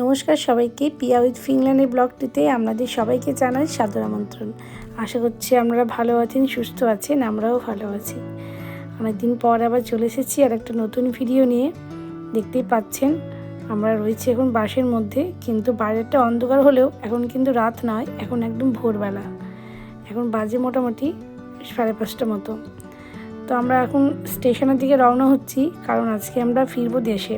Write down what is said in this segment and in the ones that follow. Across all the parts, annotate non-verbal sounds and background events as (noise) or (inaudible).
নমস্কার সবাইকে পিয়া উইথ ফিনল্যান্ডের ব্লগটিতে আপনাদের সবাইকে জানাই সাদর আমন্ত্রণ। আশা করছি আপনারা ভালো আছেন, সুস্থ আছেন, আমরাও ভালো আছি। অনেকদিন পর আবার চলে এসেছি আর একটা নতুন ভিডিও নিয়ে। দেখতেই পাচ্ছেন, আমরা রয়েছি এখন বাসের মধ্যে, কিন্তু বাইরেটা অন্ধকার হলেও এখন কিন্তু রাত নয়, এখন একদম ভোরবেলা। এখন বাজে মোটামুটি সাড়ে পাঁচটা মতো। তো আমরা এখন স্টেশনের দিকে রওনা হচ্ছি, কারণ আজকে আমরা ফিরবো দেশে।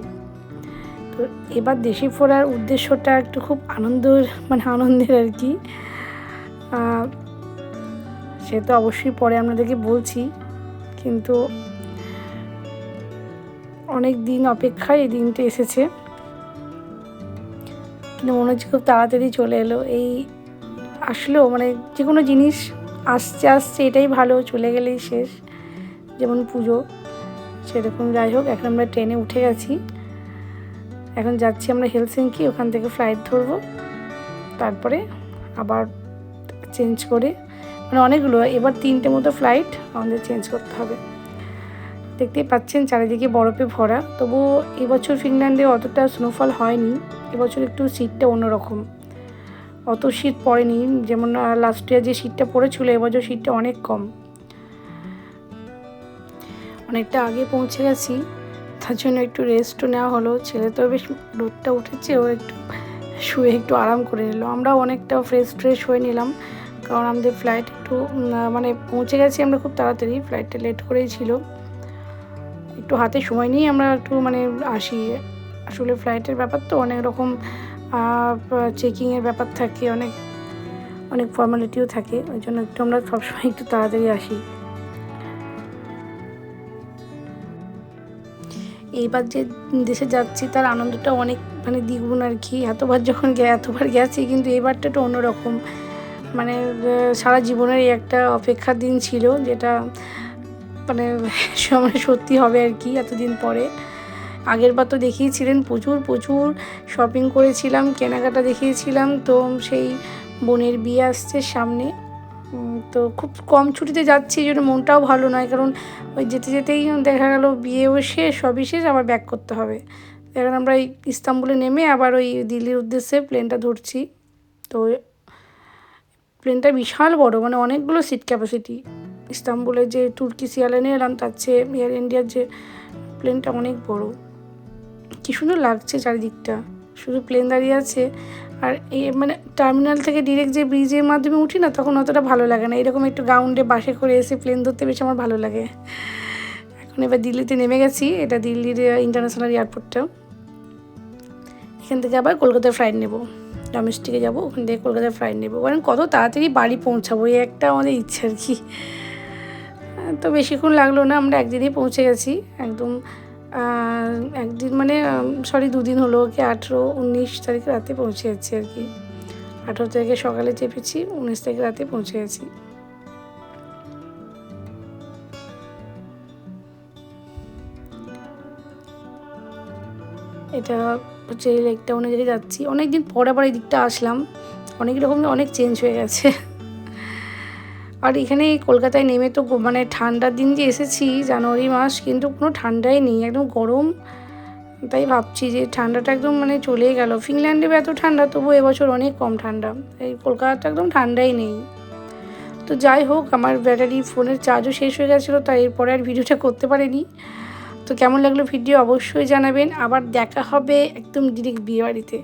তো এবার দেশে ফেরার উদ্দেশ্যটা একটু খুব আনন্দের মানে আনন্দের আর কি। সে তো অবশ্যই পরে আপনাদেরকে বলছি, কিন্তু অনেক দিন অপেক্ষায় এই দিনটা এসেছে। কিন্তু মনে হচ্ছে খুব তাড়াতাড়ি চলে এলো। এই আসলেও মানে যে কোনো জিনিস আসছে আসছে, এটাই ভালো, চলে গেলেই শেষ। যেমন পুজো, সেরকম যাই হোক, এখন আমরা ট্রেনে উঠে গেছি এখন যাচ্ছি আমরা হেলসিঙ্কি, ওখান থেকে ফ্লাইট ধরবো। তারপরে আবার চেঞ্জ করে মানে অনেকগুলো, এবার তিনটে মতো ফ্লাইট আমাদের চেঞ্জ করতে হবে। দেখতেই পাচ্ছেন চারিদিকে বরফে ভরা, তবুও এবছর ফিনল্যান্ডে অতটা স্নোফল হয়নি, এবছর একটু শীতটা অন্যরকম। অত শীত পড়েনি, যেমন লাস্ট ইয়ার যে শীতটা পড়েছিল, এবছর শীতটা অনেক কম। অনেকটা আগে পৌঁছে গেছি। তার জন্য একটু রেস্টও নেওয়া হলো। ছেলে তো বেশ রোদটা উঠেছে, ও একটু শুয়ে একটু আরাম করে নিল। আমরাও অনেকটা ফ্রেশ ফ্রেশ হয়ে নিলাম, কারণ আমাদের ফ্লাইট একটু মানে পৌঁছে গেছি আমরা খুব তাড়াতাড়ি। ফ্লাইটটা লেট করেই ছিল। একটু হাতে সময় নিয়ে আমরা একটু মানে আসি। আসলে ফ্লাইটের ব্যাপার তো অনেক রকম চেকিংয়ের ব্যাপার থাকে, অনেক অনেক ফর্মালিটিও থাকে। ওই জন্য একটু আমরা সবসময় একটু তাড়াতাড়ি আসি। এইবার যে দেশে যাচ্ছি, তার আনন্দটা অনেক মানে দ্বিগুণ আর কি। এতবার যখন গে, এতবার গেছি, কিন্তু এবারটা একটু অন্যরকম। মানে সারা জীবনের একটা অপেক্ষার দিন ছিল, যেটা মানে সময় (laughs) সত্যি হবে আর কি এতদিন পরে। আগের বার তো দেখিয়েছিলেন প্রচুর প্রচুর শপিং করেছিলাম, কেনাকাটা দেখিয়েছিলাম, তো সেই বোনের বিয়ে আসছে সামনে। তো খুব কম ছুটিতে যাচ্ছি, এই জন্য মনটাও ভালো নয়। কারণ ওই যেতে যেতেই দেখা গেল বিয়েও শেষ, সবই শেষ, আবার ব্যাক করতে হবে। এখন আমরা এই ইস্তাম্বুলে নেমে আবার ওই দিল্লির উদ্দেশ্যে প্লেনটা ধরছি। তো প্লেনটা বিশাল বড় মানে অনেকগুলো সিট ক্যাপাসিটি ইস্তাম্বুলের যে তুর্কি এয়ারলাইনে এলাম, তার চেয়ে এয়ার ইন্ডিয়ার যে প্লেনটা অনেক বড়। কি সুন্দর লাগছে চারিদিকটা। শুধু প্লেন দাঁড়িয়ে আছে। আর এই মানে টার্মিনাল থেকে ডিরেক্ট যে ব্রিজের মাধ্যমে উঠি না, তখন অতটা ভালো লাগে না। এরকম একটু গ্রাউন্ডে বাসে করে এসে প্লেন ধরতে বেশি আমার ভালো লাগে। এখন এবার দিল্লিতে নেমে গেছি। এটা দিল্লির ইন্টারন্যাশনাল এয়ারপোর্টটা এখান থেকে আবার কলকাতার ফ্লাইট নেব। ডোমেস্টিকে যাব, ওখান থেকে কলকাতার ফ্লাইট নেব। কারণ কত তাড়াতাড়ি বাড়ি পৌঁছাবো এই একটা আমাদের ইচ্ছা আর কি। তো বেশিক্ষণ লাগল না, আমরা একদিনেই পৌঁছে গেছি। একদম একদিন মানে সরি দুদিন হলো কি আঠেরো উনিশ তারিখ রাতে পৌঁছে যাচ্ছি আর কি। আঠেরো তারিখে সকালে চেপেছি, উনিশ তারিখ রাতে পৌঁছে গেছি এটা হচ্ছে লেক টাউনে দিকে যাচ্ছি অনেক দিন পরে এই দিকটা আসলাম। অনেক রকম অনেক চেঞ্জ হয়ে গেছে। আর এখানে কলকাতায় নেমে তো মানে ঠান্ডার দিন যে এসেছি, জানুয়ারি মাস, কিন্তু কোনো ঠান্ডাই নেই, একদম গরম। তাই ভাবছি যে ঠান্ডাটা একদম মানে চলেই গেল। ফিনল্যান্ডে এত ঠান্ডা তবু এবছর অনেক কম ঠান্ডা। এই কলকাতাটা একদম ঠান্ডাই নেই। তো যাই হোক, আমার ব্যাটারি ফোনের চার্জও শেষ হয়ে গেছিল, তাই এরপরে আর ভিডিওটা করতে পারিনি। তো কেমন লাগল ভিডিও অবশ্যই জানাবেন। আবার দেখা হবে একদম ডিরেক্ট বিয়ে বাড়িতে।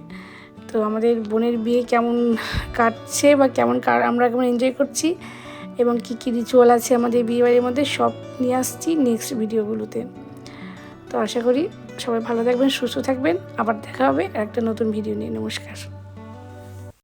তো আমাদের বোনের বিয়ে কেমন কাটছে বা কেমন আমরা কেমন এনজয় করছি এবং কী কী রিচুয়াল আছে আমাদের বিয়েবাড়ির মধ্যে সব নিয়ে আসছি নেক্সট ভিডিওগুলোতে তো আশা করি সবাই ভালো থাকবেন, সুস্থ থাকবেন। আবার দেখা হবে একটা নতুন ভিডিও নিয়ে। নমস্কার।